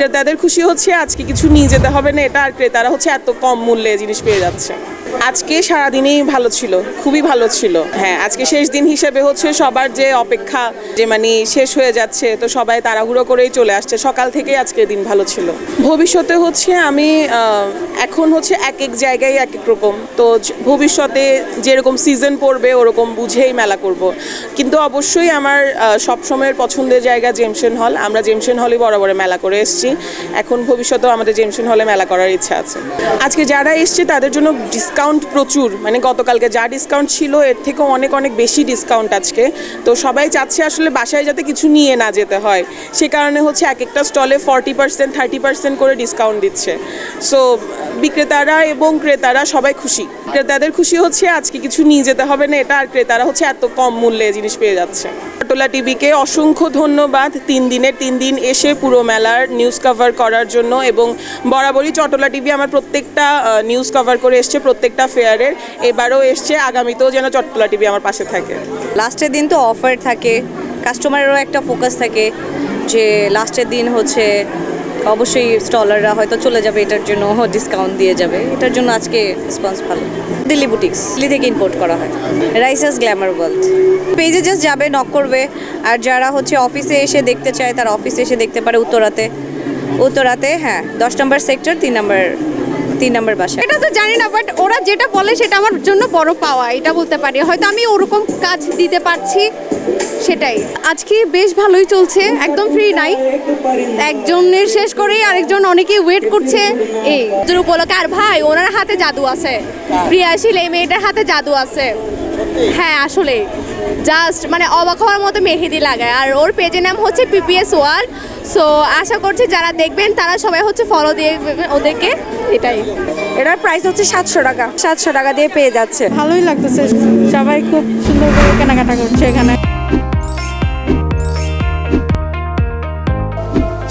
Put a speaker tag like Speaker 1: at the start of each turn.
Speaker 1: বিক্রেতাদের খুশি হচ্ছে, আজকে কিছু নিয়ে যেতে হবে না, এটা আর ক্রেতারা হচ্ছে এত কম মূল্যে জিনিস পেয়ে যাচ্ছে। আজকে সারাদিনই ভালো ছিল, খুবই ভালো ছিল। হ্যাঁ আজকে শেষ দিন হিসেবে হচ্ছে সবার যে অপেক্ষা, যে মানে শেষ হয়ে যাচ্ছে, তো সবাই তাড়াহুড়ো করেই চলে আসছে। সকাল থেকেই আজকে দিন ভালো ছিল। ভবিষ্যতে হচ্ছে আমি এখন হচ্ছে এক এক জায়গায় এক এক রকম। তো ভবিষ্যতে যেরকম সিজন পড়বে, ওরকম বুঝেই মেলা করব। কিন্তু অবশ্যই আমার সবসময়ের পছন্দের জায়গা জেমসেন হল আমরা জেমসেন হলে বরাবর মেলা করে এসেছি। এখন ভবিষ্যতেও আমাদের জেমসেন হলে মেলা করার ইচ্ছা আছে। আজকে যারা এসছে, তাদের জন্য ডিসকাউন্ট প্রচুর। মানে গতকালকে যা ডিসকাউন্ট ছিল, এর থেকেও অনেক অনেক বেশি ডিসকাউন্ট আজকে। তো সবাই চাচ্ছে আসলে বাসায় যাতে কিছু নিয়ে না যেতে হয়। সে কারণে হচ্ছে এক একটা স্টলে ফর্টি পার্সেন্ট থার্টি পার্সেন্ট করে ডিসকাউন্ট দিচ্ছে। সো বিক্রেতারা এবং ক্রেতারা সবাই খুশি। ক্রেতাদের খুশি হচ্ছে আজকে কিছু নিয়ে যেতে হবে না, এটা আর ক্রেতারা হচ্ছে এত কম মূল্যে জিনিস পেয়ে যাচ্ছে। চট্টলা টিভিকে অসংখ্য ধন্যবাদ। তিন দিনের তিন দিন এসে পুরো মেলার নিউজ কভার করার জন্য এবং বরাবরই চট্টলা টিভি আমার প্রত্যেকটা নিউজ কভার করে এসছে, প্রত্যেকটা ফেয়ারের এবারও এসছে, আগামীতেও যেন চট্টলা টিভি আমার পাশে থাকে।
Speaker 2: লাস্টের দিন তো অফার থাকে কাস্টমারেরও একটা ফোকাস থাকে যে লাস্টের দিন হচ্ছে অবশ্যই স্টলাররা হয়তো চলে যাবে, এটার জন্য ডিসকাউন্ট দিয়ে যাবে। এটার জন্য আজকে রেসপন্স ভালো। দিল্লি বুটিক্স দিল্লি থেকে ইম্পোর্ট করা হয়। রাইসাস গ্ল্যামার ওয়ার্ল্ড পেজে জাস্ট যাবে নক করবে। আর যারা হচ্ছে অফিসে এসে দেখতে চায়, তারা অফিসে এসে দেখতে পারে উত্তরাতে। উত্তরাতে হ্যাঁ দশ নম্বর সেক্টর তিন নম্বর তিন নম্বর বাসা।
Speaker 3: এটা তো জানি না বাট ওরা যেটা বলে সেটা আমার জন্য বড় পাওয়া, এটা বলতে পারি। হয়তো আমি ওরকম কাজ দিতে পারছি। সেটাই। আজকে বেশ ভালোই চলছে একদম ফ্রি নাই। একজনের শেষ করেই আরেকজন অনেকেই ওয়েট করছে। এই তোর উপলক্ষে আর ভাই ওনার হাতে জাদু আছে। প্রিয়াশীল এই মেয়েটার হাতে জাদু আছে। হ্যাঁ আসলে। জাস্ট মানে অবাক হওয়ার মতো মেহেদি লাগায়। আর ওর পেজের নাম হচ্ছে পিপিএস ওয়ার্ল্ড সো আশা করছি যারা দেখবেন তারা সবাই হচ্ছে ফলো দিয়ে ওদেরকে। এটাই।
Speaker 4: এটার প্রাইস হচ্ছে সাতশো টাকা। সাতশো টাকা দিয়ে পেয়ে যাচ্ছে।
Speaker 5: ভালোই লাগতেছে। সবাই খুব সুন্দর করে কেনাকাটা করছে এখানে।